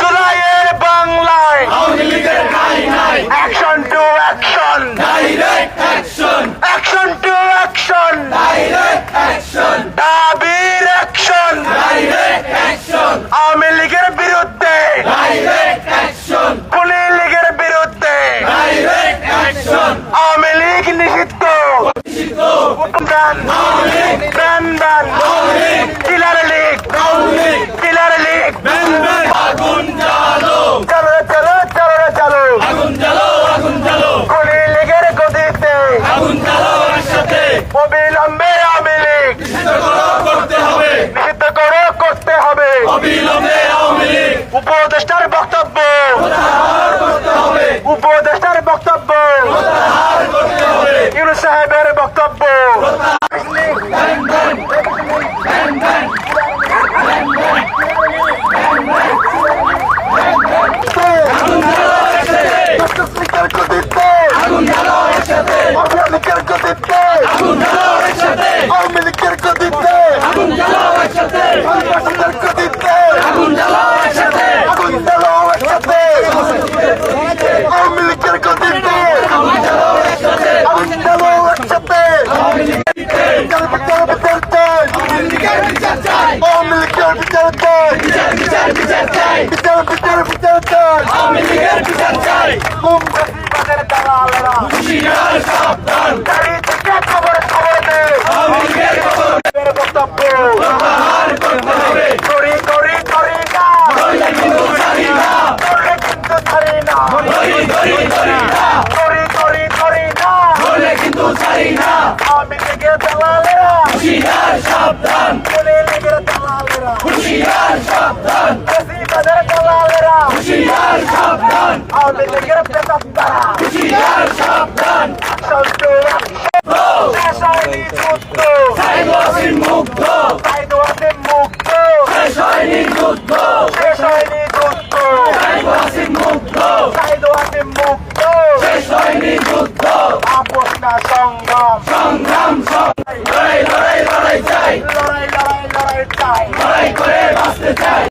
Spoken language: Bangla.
জুলাইয়ের বাংলায়। আওয়ামী লীগের ঠাই নাই। Action to action direct action action to action direct action দাবির অ্যাকশন ডাইরেক্ট অ্যাকশন আওয়ামী লীগের বিরুদ্ধে। ডাইরেক্ট অ্যাকশন লীগের বিরুদ্ধে। ডাইরেক্ট অ্যাকশন আওয়ামী লীগ নিষিদ্ধ। Killer league. অবিলম্বে আওয়ামী লীগ। করতে হবে নিষিদ্ধ করে করতে হবে। অবিলম্বে আওয়ামী লীগ। উপদেষ্টার বক্তব্য প্রত্যাহার করতে হবে উপদেষ্টার বক্তব্য প্রত্যাহার করতে হবে ইউনুস সাহেবের বক্তব্য আগুন জ্বালো একসাথে আগুন জ্বালো একসাথে আগুন জ্বালো একসাথে আগুন জ্বালো একসাথে আগুন জ্বালো একসাথে আওয়ামী লীগের বিচার চাই বিচার বিচার বিচার চাই আওয়ামী লীগের বিচার চাই হুশিয়ার সাবধান খবর খবর দে আওয়ামী লীগের খবর বক্তব্য প্রত্যাহার করতে হবে করি করি করি না নইলে কিন্তু ছাড়ি না করলে কিন্তু ছাড়ি না ধরি ধরি ধরি না করি করি করি না নইলে কিন্তু ছাড়ি না আমি লীগের দালালেরা হুশিয়ার সাবধান কোনে লীগের দালালেরা হুশিয়ার সাবধান বেশিবাদের দালালেরা হুশিয়ার সাবধান আমি লীগের পেতাত্তারা হুশিয়ার সাবধান রাসায়নি যুদ্ধ সাইদ ওয়াসিম মুগ্ধ সাইদ চাই